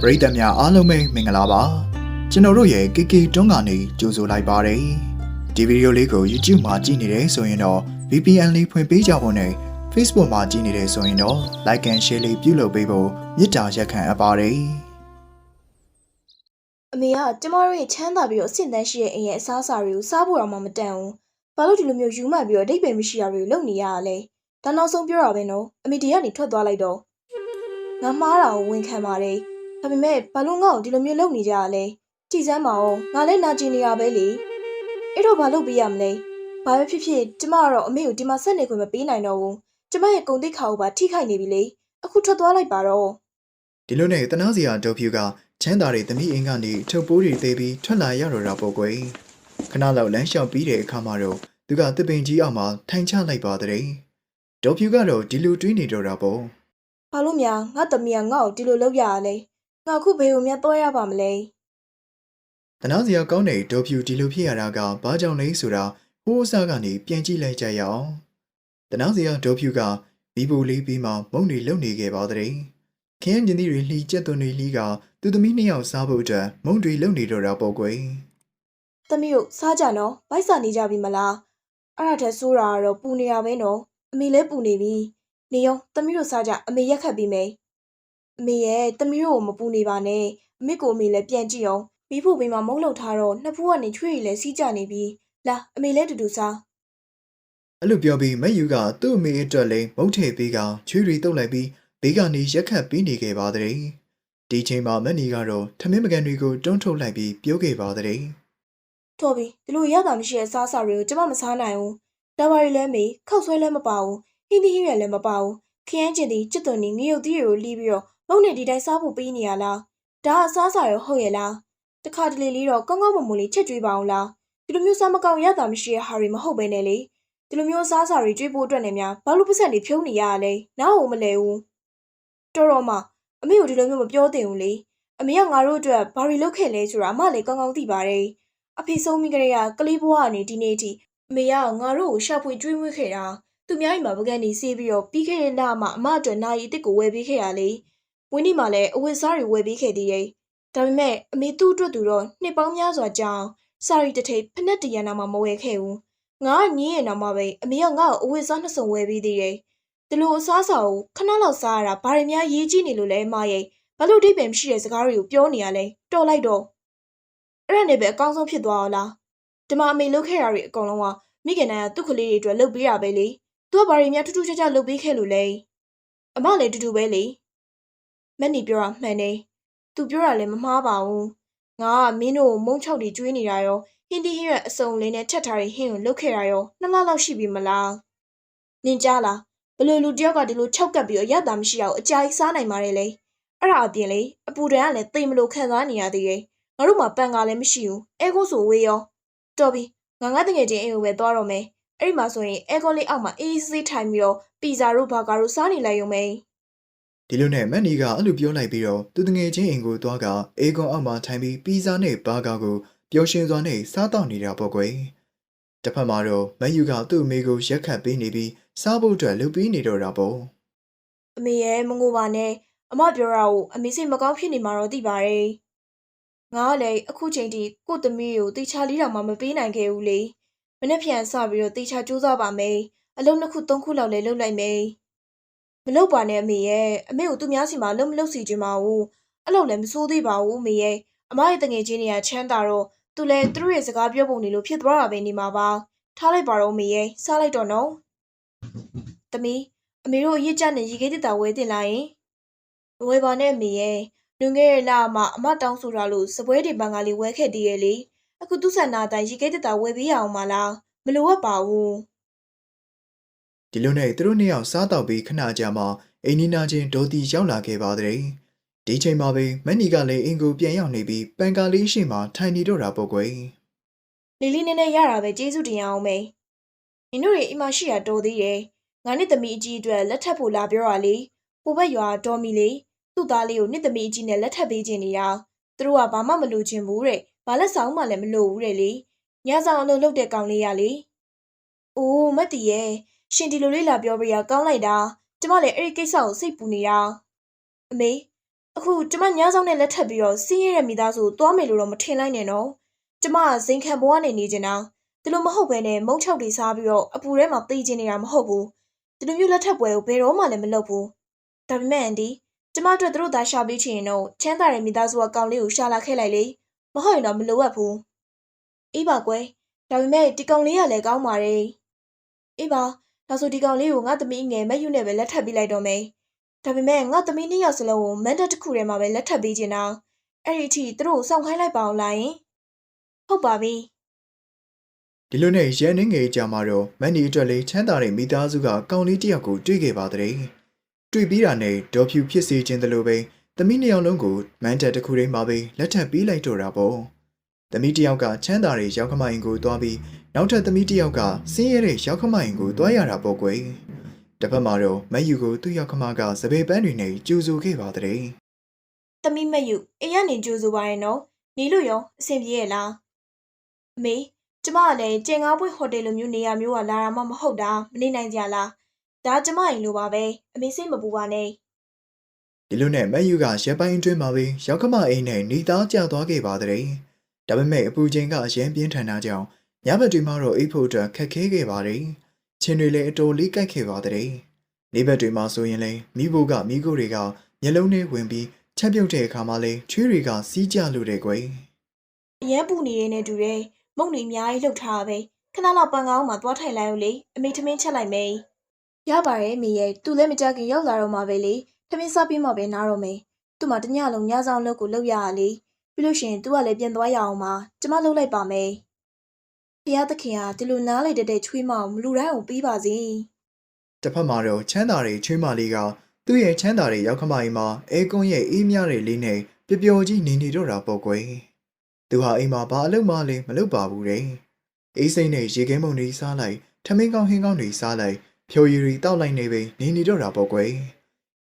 ပရိသတ်များအားလုံးပဲမင်္ဂလာပါကျွန်တော်တို့ရဲ့ KK တွန်းကနေကြိုဆိုလိုက်ပါတယ်ဒီဗီဒီယိုလေးကို YouTube မှာကြည့်နေတယ်ဆိုရင်တော့ VPN လေးဖွင့်ပေးကြဖို့နဲ့ Facebook မှာကြည့်နေတယ်ဆိုရင်တော့ Like and Share လေးပြုလုပ်ပေးဖို့မေတ္တာရက်ခံအပ်ပါတယ်အမေကကျမတို့ရဲ့ချမ်းသာပြီးတော့အဆင့်တန်းရှိတဲ့အိမ်ရဲ့အစားအစာတွေကိုစားဖို့တော့မှမတန်ဘူး။ဘာလို့ဒီလိုမျိုးယူမှတ်ပြီးတော့အဓိပ္ပာယ်မရှိတာတွေကိုလုပ်နေရတာလဲ။ဒါနောက်ဆုံးပြောတာပဲနော်။အမေဒီကနေထွက်သွားလိုက်တော့ငါမှားတာကိုဝန်ခံပါတယ်။ ဒါပေမဲ့ဘာလို့ငါ့ကိုဒီလိုမျိုးလုပ်နေကြရလဲ။ကြည်စမ်းပါဦး။ငါလည်းနာကျင်နေရပဲလေ။အဲ့တော့ဘာလုပ်ပေးရမလဲ။ဘာပဲဖြစ်ဖြစ်ကျမကတော့အမေကိုဒီမှာဆက်နေခွင့်မပေးနိုင်တော့ဘူး။ကျမရဲ့ဂုဏ်သိက္ခာကိုပါထိခိုက်နေပြီလေ။အခုထွက်သွားလိုက်ပါတော့။ဒီလိုနဲ့တနာစရာဒေါ်ဖြူကချမ်းသာတဲ့သမီးအင်းကနေထုတ်ပိုးတွေသေးပြီးထွက်လာရတော့တာပေါ့ကွယ်ခဏလောက်လမ်းလျှောက်ပြီးတဲ့အခါမှာတော့သူကသစ်ပင်ကြီးအောက်မှာထိုင်ချလိုက်ပါတဲ့ဒေါ်ဖြူကတော့ဒီလိုတွေးနေတော့တာပေါ့ဘာလို့များငါသမီးကငါ့ကိုဒီလိုလုပ်ရရလဲ ငါအခုဘေးကိုများတော့ရပါမလဲတနာစရာကောင်းတဲ့ဒေါ်ဖြူဒီလိုဖြစ်ရတာကဘာကြောင့်လဲဆိုတာဟိုးအစားကနေပြန်ကြည့်လိုက်ကြရအောင်တနာစရာဒေါ်ဖြူကဘီဘူလေးပြီးမှမုံတွေလုံနေခဲ့ပါတဲ့ခင်းကျင်သီးတွေလှီကျက်သွန်တွေလှီကသူသမီးနှစ်ယောက်စားဖို့အတွက်မုံတွေလုံနေတော့တာပေါ့ကွယ်သမီးတို့စားကြနော်ဗိုက်စာနေကြပြီမလားအဲ့ဒါထက်ဆိုးတာကတော့ပူနေရပဲနော်အမေလည်းပူနေပြီနေရောသမီးတို့စားကြအမေရက်ခတ်ပြီးမယ် အမေရဲ့သမီးတို့ကိုမပူနေပါနဲ့အမေကိုအမေလည်းပြန်ကြည့်အောင်ပြီးဖို့ဘေးမှာမုံလောက်ထားတော့နှစ်ဖူးကနေချွေးရည်လည်းစီးကြနေပြီလာအမေလည်းတူတူစားအဲ့လိုပြောပြီးမက်ယူကသူ့အမေအတွက်လည်းမုတ်ထည့်ပေးကချွေးရီတုတ်လိုက်ပြီးဘေးကနေရက်ခတ်ပေးနေခဲ့ပါတဲ့ဒီချိန်မှာမက်နီကတော့ထမင်းမကန်တွေကိုတွန်းထုတ်လိုက်ပြီးပြောခဲ့ပါတဲ့တော်ပြီဒီလိုရတာမရှိတဲ့စားစာတွေကိုကျမမစားနိုင်ဘူးဒါပါရီလည်းမေခောက်ဆွဲလည်းမပါဘူးဟင်းသီးဟင်းရွက်လည်းမပါဘူးခရမ်းကျင်သည်จิตသွန်နေငရုတ်သီးတွေကိုလှီးပြီးတော့ မုံနဲ့ဒီတိုင်းစားဖို့ပေးနေရလားဒါအစားစာရောဟုတ်ရဲ့လားတခါတလေလေးတော့ကောင်းကောင်းမွန်မွန်လေးချက်ကျွေးပါအောင်လားဒီလိုမျိုးစားမကောင်းရတာမရှိတဲ့ဟာတွေမဟုတ်ပဲနဲ့လေဒီလိုမျိုးစားစာတွေကျွေးဖို့အတွက်နဲ့များဘာလို့ပတ်စံတွေဖြုံးနေရရလဲနားအောင်မလဲဘူးတော်တော်မှအမေကိုဒီလိုမျိုးမပြောသင့်ဘူးလေအမေကငါတို့အတွက်ဘာတွေလုပ်ခဲ့လဲဆိုတာအမလည်းကောင်းကောင်းသိပါတယ်အဖေဆုံးမိကလေးကကလေးဘဝကနေဒီနေ့အထိအမေကငါတို့ကိုရှာဖွေကျွေးမွေးခဲ့တာသူများအိမ်မှာပကံနေဆေးပြီးတော့ပြီးခဲ့တဲ့လမှာအမအတွက်နာရီအစ်စ်ကိုဝယ်ပေးခဲ့ရလေ ဝင်းဒီမှာလည်းအဝတ်စားတွေဝယ်ပေးခဲ့သေးတယ်ဒါပေမဲ့အမေသူ့အတွက်သူတော့နှစ်ပေါင်းများစွာကြာအောင်စာရီတစ်ထိပ်ဖက်နဲ့တရံနာမှမဝယ်ခဲ့ဘူးငါကညင်းရနာမှပဲအမေကငါ့ကိုအဝတ်စားနှစ်စုံဝယ်ပေးသေးတယ်ဒီလိုအစားအစာကိုခဏလောက်စားရတာဘာတွေများရေးကြည့်နေလို့လဲအမရဲ့ဘာလို့အဓိပ္ပာယ်မရှိတဲ့စကားတွေကိုပြောနေရလဲတော်လိုက်တော့အဲ့ဒါနဲ့ပဲအကောင်းဆုံးဖြစ်သွားအောင်လားဒီမှာအမေလုပ်ခဲ့တာတွေအကုန်လုံးကမိခင်နိုင်ကသူ့ကလေးတွေအတွက်လုပ်ပေးရပဲလေသူကဘာတွေများထူးထူးခြားခြားလုပ်ပေးခဲ့လို့လဲအမလည်းတူတူပဲလေ မက်နီပြောတာမှန်တယ်သူပြောတာလည်းမမှားပါဘူးငါကမင်းတို့ကိုမုံချောက်တွေကျွေးနေတာရောဟင်းတီဟင်းရွက်အစုံလေးနဲ့ထက်ထားတဲ့ဟင်းကိုလုပ်ခဲ့တာရောနှစ်လလောက်ရှိပြီမလားနင်ကြားလားဘယ်လိုလူတယောက်ကဒီလိုခြောက်ကပ်ပြီးတော့ရတာမရှိအောင်အကြာကြီးစားနိုင်ပါတယ်လေအဲ့ဒါအပြင်လေအပူတန်းကလည်းသိမ်မလို့ခံစားနေရသေးတယ်ငါတို့မှာပန်ကားလည်းမရှိဘူးအဲကိုဆိုဝေးရောတော်ပြီငါငါတငယ်ချင်းအိမ်ကိုပဲသွားတော့မယ်အဲ့ဒီမှာဆိုရင်အဲကိုလေးအောက်မှာအေးဆေးထိုင်ပြီးတော့ပီဇာတို့ဘာကာတို့စားနေလိုက်ရုံပဲ ဒီလိုနဲ့မက်နီကအဲ့လိုပြောလိုက်ပြီးတော့သူတငယ်ချင်းအိမ်ကိုသွားကအေကွန်အောက်မှာထိုင်ပြီးပီဇာနဲ့ဘာဂါကိုပျော်ရွှင်စွာနဲ့စားတော့နေတာပေါ့ကွယ်တစ်ဖက်မှာတော့မက်ယူကသူ့အမေကိုရက်ခတ်ပေးနေပြီးစားဖို့အတွက်လုပ်ပေးနေတော့တာပေါ့အမေရဲ့မငိုပါနဲ့အမပြောတာကိုအမေစိတ်မကောင်းဖြစ်နေမှာတော့သိပါတယ်ငါကလည်းအခုချိန်ထိကို့သမီးကိုတေချာလေးတောင်မှမပေးနိုင်ခဲ့ဘူးလေမနေ့ပြန်စပြီးတော့တေချာစူးစမ်းပါမယ်အလုံးနှစ်ခုသုံးခုလောက်လည်းလုပ်လိုက်မယ် မလုပ်ပါနဲ့အမေရဲ့အမေကိုသူများစီမှာလုံးမလုပ်စီချင်ပါဘူးအဲ့လိုလည်းမစိုးသေးပါဘူးအမေရဲ့အမရဲ့တငယ်ချင်းတွေကချမ်းသာတော့သူလည်းသူတို့ရဲ့စကားပြောပုံတွေလို့ဖြစ်သွားတာပဲနေမှာပါထားလိုက်ပါတော့အမေရဲ့စားလိုက်တော့နော်သမီးအမေတို့ရစ်ကြနဲ့ရေခဲတက်တာဝဲတင်လာရင်မဝဲပါနဲ့အမေရဲ့လွန်ခဲ့တဲ့လမှာအမတောင်းဆိုတာလို့စပွဲတွေပန်ကားလေးဝဲခဲ့တည်ရဲ့လေအခုသူ့ဆန္ဒအတိုင်းရေခဲတက်တာဝဲပေးရအောင်မလားမလိုအပ်ပါဘူး ဒီလိုနဲ့သူတို့နှစ်ယောက်စားတော့ပြီးခဏကြာမှအိမ်နီနာချင်းဒေါ်တီရောက်လာခဲ့ပါတဲ့ဒီချိန်မှာပဲမက်နီကလည်းအင်ကိုပြန်ရောက်နေပြီးပန်ကာလေးရှိမှထိုင်နေတော့တာပေါ့ကွယ်လီလီနည်းနည်းရတာပဲကျေးဇူးတင်ရအောင်မေ။နင်တို့တွေအိမ်မှာရှိရတော်သေးတယ်။ငါနဲ့သမီးအကြီးအတွက်လက်ထပ်ဖို့လာပြောတာလေ။ဟိုဘက်ရွာတော်မီလေသူ့သားလေးကိုနှစ်သမီးအကြီးနဲ့လက်ထပ်ပေးခြင်းနေတာ။သူတို့ကဘာမှမလိုချင်ဘူးတဲ့။ဘာလက်ဆောင်မှလည်းမလိုဘူးတဲ့လေ။ညဆောင်အလုပ်လုပ်တဲ့ကောင်လေးရလေ။အိုးမတ်တီရဲ့ ရှင်ဒီလိုလေးလာပြောပြရကောင်းလိုက်တာ။ကျမလည်းအဲ့ဒီကိစ္စကိုစိတ်ပူနေတာ။အမေအခုကျမညဆောင်နဲ့လက်ထပ်ပြီးတော့စင်းရဲတဲ့မိသားစုကိုသွားမယ်လို့တော့မထင်လိုက်နဲ့နော်ကျမကဇိမ်ခံဘဝနဲ့နေနေတာဒီလိုမဟုတ်ဘဲနဲ့မုံချောက်တွေစားပြီးတော့အပူထဲမှာသိကျင်နေတာမဟုတ်ဘူးဒီလိုမျိုးလက်ထပ်ပွဲကိုဘယ်တော့မှလည်းမလုပ်ဘူးဒါပေမဲ့အန်ဒီကျမအတွက်သူတို့သားရှာပေးချင်ရင်တော့ချမ်းသာတဲ့မိသားစုကကောင်လေးကိုရှာလာခဲ့လိုက်လေမဟုတ်ရင်တော့မလိုအပ်ဘူးအေးပါကွယ်ဒါပေမဲ့ဒီကောင်လေးကလည်းကောင်းပါတယ်အေးပါ ဒါဆိုဒီကောင်လေးကိုငါသမီးငယ်မက်ယူနဲ့ပဲလက်ထပ်ပေးလိုက်တော့မယ်ဒါပေမဲ့ငါသမီးနှစ်ယောက်စလုံးကိုမန်တက်တစ်ခုထဲမှာပဲလက်ထပ်ပေးချင်တာအဲ့ဒီအထိသူတို့ကိုစောင့်ခိုင်းလိုက်ပါအောင်လားယင်ဟုတ်ပါပြီဒီလိုနဲ့ရဲနှင်းငယ်ကြမှာတော့မန်နီအတွက်လေးချမ်းသာတဲ့မိသားစုကကောင်လေးတစ်ယောက်ကိုတွေ့ခဲ့ပါတဲ့တွေ့ပြီးတာနဲ့ဒေါ်ဖြူဖြစ်စေခြင်းတလို့ပဲသမီးနှစ်ယောက်လုံးကိုမန်တက်တစ်ခုထဲမှာပဲလက်ထပ်ပေးလိုက်တော့တာပေါ့ သမီးတစ်ယောက်ကချမ်းသာတဲ့ရောက်ခမရင်ကိုသွားပြီးနောက်ထပ်သမီးတစ်ယောက်ကဆင်းရဲတဲ့ရောက်ခမရင်ကိုသွားရတာပေါ့ကွယ်တစ်ဖက်မှာတော့မက်ယူကိုသူ့ရောက်ခမကစပယ်ပန်းတွေနဲ့ကြိုးဆိုခဲ့ပါတဲ့သမီးမက်ယူအိမ်ကနေကြိုးဆိုပါရဲ့နော်နေလို့ရောအဆင်ပြေရဲ့လားအမေကျမကလည်းကျင်ကားပွင့်ဟိုတယ်လိုမျိုးနေရာမျိုးကလာတာမှမဟုတ်တာမနေနိုင်ကြလားဒါကျမအိမ်လိုပါပဲအမေစိတ်မပူပါနဲ့ဒီလိုနဲ့မက်ယူကရက်ပိုင်းအတွင်းမှာပဲရောက်ခမအိမ်နဲ့နေသားကျသွားခဲ့ပါတဲ့။ ဒါပေမဲ့အပူချိန်ကအရင်ပြင်းထန်တာကြောင့်ညဘက်တွေမှာတော့အိပ်ဖို့အတွက်ခက်ခဲခဲ့ပါတယ်။ချင်းတွေလည်းအတော်လေးကြိုက်ခဲ့ပါတဲ့။နေ့ဘက်တွေမှာဆိုရင်လည်းမိဖို့ကမိကိုတွေကမျက်လုံးထဲဝင်ပြီးချက်ပြုတ်တဲ့အခါမှာလည်းချွေးတွေကစီးကြလို့တဲ့ကွယ်အရန်ပူနေရတဲ့တူတယ်မုံနေအများကြီးလှုပ်ထားတာပဲခဏလောက်ပန်ကောင်းမှာသွားထိုင်လိုက်ဦးလေအမေထမင်းချက်လိုက်မယ်ရပါတယ်အမေရဲ့သူလည်းမကြခင်ရောက်လာတော့မှာပဲလေထမင်းစားပြီးမှပဲနားတော့မယ်သူ့မှာတညလုံးညဆောင်လုပ်ကိုလုပ်ရရလေ ပြီးလို့ရှရင်သူကလည်းပြန်သွားရအောင်ပါကျမလုပ်လိုက်ပါမယ်ဖျားသခင်ကဒီလိုနားလိုက်တဲ့တဲ့ချွေးမအောင်မလူတိုင်းအောင်ပြီးပါစေ။တစ်ဖက်မှာတော့ချမ်းသာတဲ့ချွေးမလေးကသူ့ရဲ့ချမ်းသာတဲ့ရောက်ခမအိမ်မှာအဲကွန်းရဲ့အေးမြတဲ့လေးနဲ့ပျော်ပျော်ကြီးနေနေတော့တာပေါ့ကွယ်။သူဟာအိမ်မှာဘာအလုပ်မှလည်းမလုပ်ပါဘူးတဲ့။အေးစိမ့်နဲ့ရေခဲမုံတွေစားလိုက်ထမင်းကောင်းဟင်းကောင်းတွေစားလိုက်ဖြိုရည်ရီတောက်လိုက်နေပဲနေနေတော့တာပေါ့ကွယ်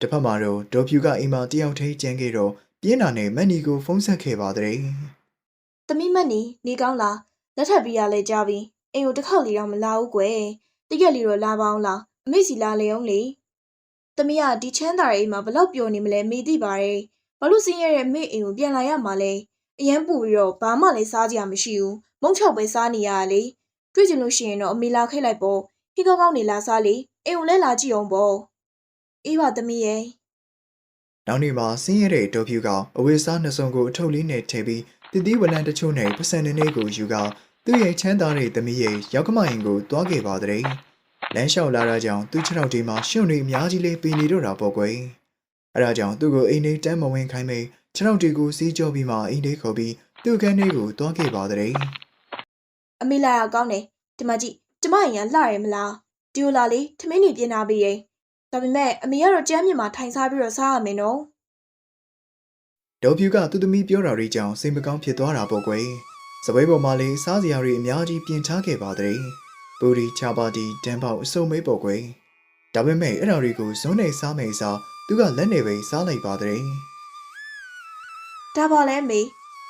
တစ်ဖက်မှာတော့ဒေါ်ဖြူကအိမ်မှာတယောက်တည်းကျန်ခဲ့တော့ ပြင်းတာနဲ့မက်နီကိုဖုန်းဆက်ခဲ့ပါတဲ့သမီးမက်နီနေကောင်းလားလက်ထပ်ပြီးရလဲကြပြီအိမ်ကိုတစ်ခေါက်လီတော့မလာဘူးကွယ်တရက်လီတော့လာပါအောင်လားအမေစီလာလေအောင်လေသမီးကဒီချမ်းသာရဲ့အိမ်မှာဘလောက်ပျော်နေမလဲမေးသိပါတယ်ဘာလို့စင်းရတဲ့မေအိမ်ကိုပြန်လာရမှာလဲအရန်ပူပြီးတော့ဘာမှလည်းစားကြရမရှိဘူးမုံချောက်ပဲစားနေရတာလေတွေ့ချင်လို့ရှိရင်တော့အမေလာခဲ့လိုက်ပေါ့ခိကောင်းကောင်းနေလာစားလေအိမ်ကိုလဲလာကြည့်အောင်ပေါ့အေးပါသမီးရဲ့ နောက်နေ့မှာဆင်းရဲတဲ့ဒေါ်ဖြူကအဝေးစားနှစ်စုံကိုအထုပ်လေးနဲ့ထည့်ပြီးတည်တည်ဝလံတချို့နဲ့ပတ်စံနေနေကိုယူကသူ့ရဲ့ချမ်းသာတဲ့သမီးရဲ့ရောက်ကမအိမ်ကိုတွားခဲ့ပါတဲ့လမ်းလျှောက်လာတာကြောင့်သူ့ခြေထောက်တွေမှာရှုံတွေအများကြီးလေးပင်နေတော့တာပေါ့ကွယ်အဲဒါကြောင့်သူ့ကိုအိမ်ထဲတန်းမဝင်ခိုင်းမေခြေထောက်တွေကိုစီးကြောပြီးမှအိမ်ထဲခေါ်ပြီးသူ့ခန်းထဲကိုတွားခဲ့ပါတဲ့အမေလာရကောင်းတယ်ဒီမှာကြည့်ကျမအိမ်ကလှရမလားဒီလိုလာလေထမင်းနေပြင်ထားပြီးရင် ဒါပေမဲ့အမေကတော့ကျမ်းမြေမှာထိုင်စားပြီးတော့စားရမယ်နော်ဒေါ်ဖြူကသူ့သမီးပြောတာတွေကြောင့်စိတ်မကောင်းဖြစ်သွားတာပေါ့ကွယ်စပွဲပေါ်မှာလည်းစားစရာတွေအများကြီးပြင်ထားခဲ့ပါတဲ့ပူရီချာပါတီတန်ပေါက်အစုံမေးပေါ့ကွယ်ဒါပေမဲ့အဲ့ဒါတွေကိုဇွန်းနေစားမယ်စားသူကလက်နေပဲစားလိုက်ပါတဲ့ဒါပါလဲမေ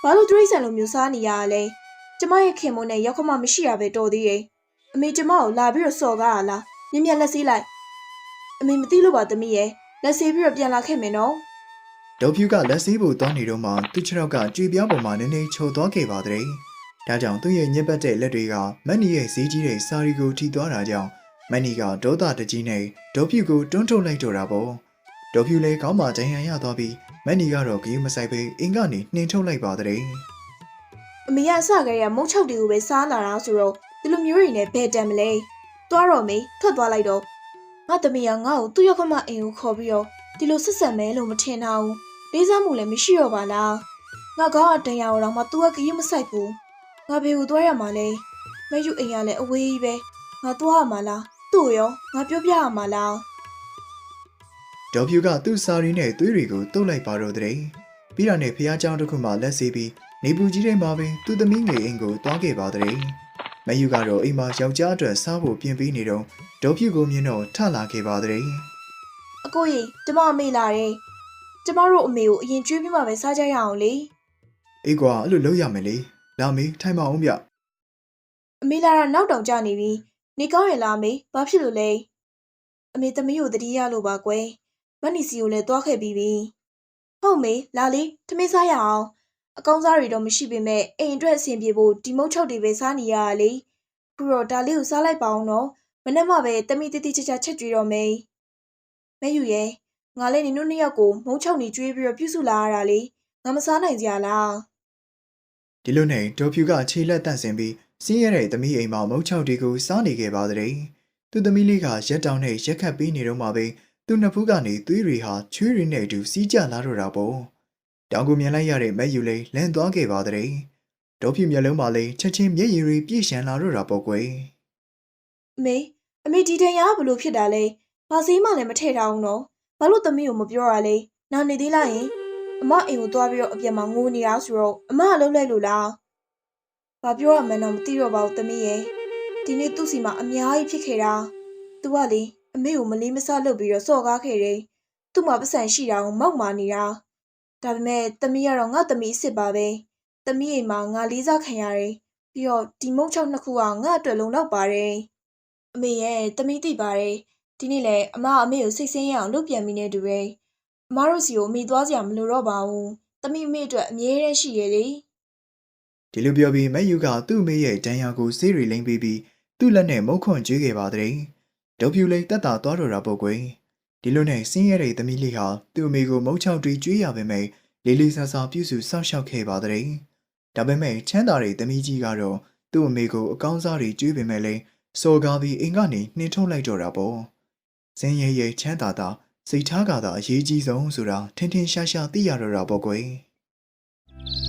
ဘာလို့တရိတ်ဆန်လိုမျိုးစားနေရတာလဲကျမရဲ့ခင်မုန်းနဲ့ရောက်ခမမရှိရပဲတော်သေးရဲ့အမေကျမကိုလာပြီးတော့စော်ကားရလားမြင်မြတ်လက်ဆေးလိုက် အမေမသိလို့ပါသမီးရဲ့လက်ဆေးပြီးတော့ပြန်လာခဲ့မယ်နော်ဒေါ်ဖြူကလက်ဆေးဖို့သွားနေတော့မှသူ့ခြေထောက်ကကြွေပြားပေါ်မှာနည်းနည်းချိုသွားခဲ့ပါတဲ့ဒါကြောင့်သူ့ရဲ့ညက်ပတ်တဲ့လက်တွေကမန်နီရဲ့ဈေးကြီးတဲ့စာရီကိုထိသွားတာကြောင့်မန်နီကဒေါသတကြီးနဲ့ဒေါ်ဖြူကိုတွန်းထုတ်လိုက်တော့တာပေါ့ဒေါ်ဖြူလည်းခေါင်းမှာဒဏ်ရာရသွားပြီးမန်နီကတော့ဂယုမဆိုင်ပဲအင်ကနေနှင်ထုတ်လိုက်ပါတဲ့အမေကအစကတည်းကမုံချုပ်တွေကိုပဲစားလာတာဆိုတော့ဒီလိုမျိုးတွေနဲ့ဘယ်တန်မလဲသွားတော့မေထွက်သွားလိုက်တော့ ငါသမီးကငါ့ကိုသူ့ရောက်ခမအိမ်ကိုခေါ်ပြီးတော့ဒီလိုဆက်ဆက်မဲလို့မထင်တော့ဘူးလေးစားမှုလည်းမရှိတော့ပါလားငါကောင်းအတန်ရအောင်တော့မှ तू ကကြီးမဆိုင်ဘူးငါဘေကိုသွားရမှာလဲမယူအိမ်ကလည်းအဝေးကြီးပဲငါသွားရမှာလားသူ့ရောငါပြောပြရမှာလား ဒေါ်ဖြူကသူ့စာရီနဲ့သွေးတွေကိုတုတ်လိုက်ပါတော့တဲ့ပြီးတာနဲ့ဖះเจ้าတစ်ခုမှလက်ဆေးပြီးနေပူကြီးထဲမှာပဲသူ့သမီးငယ်အိမ်ကိုတွားခဲ့ပါတဲ့ မယူကတော့အိမ်မှာယောက်ျားအတွက်စားဖို့ပြင်ပေးနေတော့ဒေါ်ဖြူကိုမြင်တော့ထလာခဲ့ပါတဲ့အကိုကြီးကျမအမေလာတယ်ကျမတို့အမေကိုအရင်ကျွေးပြီးမှပဲစားကြရအောင်လေအေးကွာအဲ့လိုလုပ်ရမယ်လေလာမေးထိုင်မအောင်ဗျအမေလာတာနောက်တောင်ကျနေပြီနေကောင်းရင်လားအမေဘာဖြစ်လို့လဲအမေသမီးကိုတတိယလို့ပါကွယ်မတ်နီစီကိုလည်းသွားခဲ့ပြီးပြီဟုတ်မေလာလေထမင်းစားရအောင် အကောင်းစားတွေတော့မရှိပေမဲ့အိမ်အတွက်အဆင်ပြေဖို့ဒီမုတ်ချုပ်တွေပဲစားနေရတာလေခုတော့ဒါလေးကိုစားလိုက်ပါအောင်နော်မနေ့မှပဲတမိတိတိကျကျချက်ကြွေးတော့မေမဲယူရဲ့ငါလည်းနင်တို့နှစ်ယောက်ကိုမုတ်ချုပ်နေကြွေးပြီးတော့ပြုစုလာရတာလေငါမစားနိုင်ကြလားဒီလိုနဲ့ဒေါ်ဖြူကခြေလက်တန့်စင်ပြီးစင်းရတဲ့သမီးအိမ်မှာမုတ်ချောက်တီကိုစားနေခဲ့ပါတဲ့သူသမီးလေးကရက်တောင်နဲ့ရက်ခတ်ပေးနေတော့မှပဲသူနှစ်ဖူးကနေသွေးတွေဟာချွေးတွေနဲ့အတူစီးကျလာတော့တာပေါ့ တောင်ကိုမြင်လိုက်ရတဲ့မက်ယူလေးလန့်သွားခဲ့ပါတဲ့ဒေါ်ဖြူမျက်လုံးမှာလည်းချက်ချင်းမျက်ရည်တွေပြည့်ရှံလာတော့တာပေါ့ကွယ်အမေအမေဒီတန်ရဘလို့ဖြစ်တာလဲဘာစည်းမှလည်းမထည့်ထားအောင်နော်ဘာလို့သမီးကိုမပြောရလဲနာနေသေးလားယင်အမအိမ်ကိုသွားပြီးတော့အပြင်မှာငိုနေတာဆိုတော့အမကလုံးလိုက်လို့လားဘာပြောရမှန်းတော့မသိတော့ပါဘူးသမီးရဲ့ဒီနေ့သူ့စီမှာအများကြီးဖြစ်ခဲ့တာသူကလေအမေကိုမလေးမဆလုပ်ပြီးတော့စော့ကားခဲ့တယ်သူ့မှာပတ်စံရှိတာကိုမောက်မာနေတာ ဒါပေမဲ့သမီးကတော့ငါသမီးအစ်စ်ပါပဲသမီးအိမ်မှာငါလေးစားခံရတယ်ပြီးတော့ဒီမုတ်ချောက်နှစ်ခုကငါအတွက်လုံလောက်ပါတယ်အမေရဲ့တမိတိပါတယ်ဒီနေ့လေအမအမေကိုစိတ်ဆင်းရအောင်လုပ်ပြန်ပြီးနေတူပဲအမတို့စီကိုအမေသွားစရာမလိုတော့ပါဘူးတမိအမေအတွက်အမြဲတမ်းရှိရလေဒီလိုပြောပြီးမက်ယူကသူ့အမေရဲ့ဒဏ်ရာကိုဆေးရီလိမ့်ပေးပြီးသူ့လက်နဲ့မုတ်ခွန်ကျွေးခဲ့ပါတဲ့ဒေါ်ဖြူလေးတက်တာသွားတော့တာပေါ့ကွယ် ဒီလိုနဲ့စင်းရတဲ့သမီးလေးဟာသူ့အမေကိုမုတ်ချောက်တီကျွေးရပါမယ်လေးလေးဆာဆာပြုစုစောင့်ရှောက်ခဲ့ပါတဲ့ဒါပေမဲ့ချမ်းသာတဲ့သမီးကြီးကတော့သူ့အမေကိုအကောင်းစားတွေကျွေးပေမဲ့လည်းစော်ကားပြီးအိမ်ကနေနှင်ထုတ်လိုက်တော့တာပေါ့စင်းရဲရဲချမ်းသာတာစိတ်ထားကသာအရေးကြီးဆုံးဆိုတာထင်ထင်ရှားရှားသိရတော့တာပေါ့ကွယ်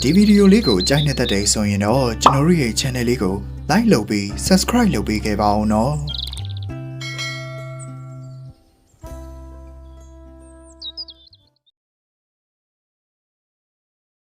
ဒီဗီဒီယိုလေးကိုကြိုက်နေတဲ့တဲ့ဆိုရင်တော့ကျွန်တော်တို့ရဲ့ channel လေးကို like လုပ်ပြီး subscribe လုပ်ပေးခဲ့ပါအောင်နော်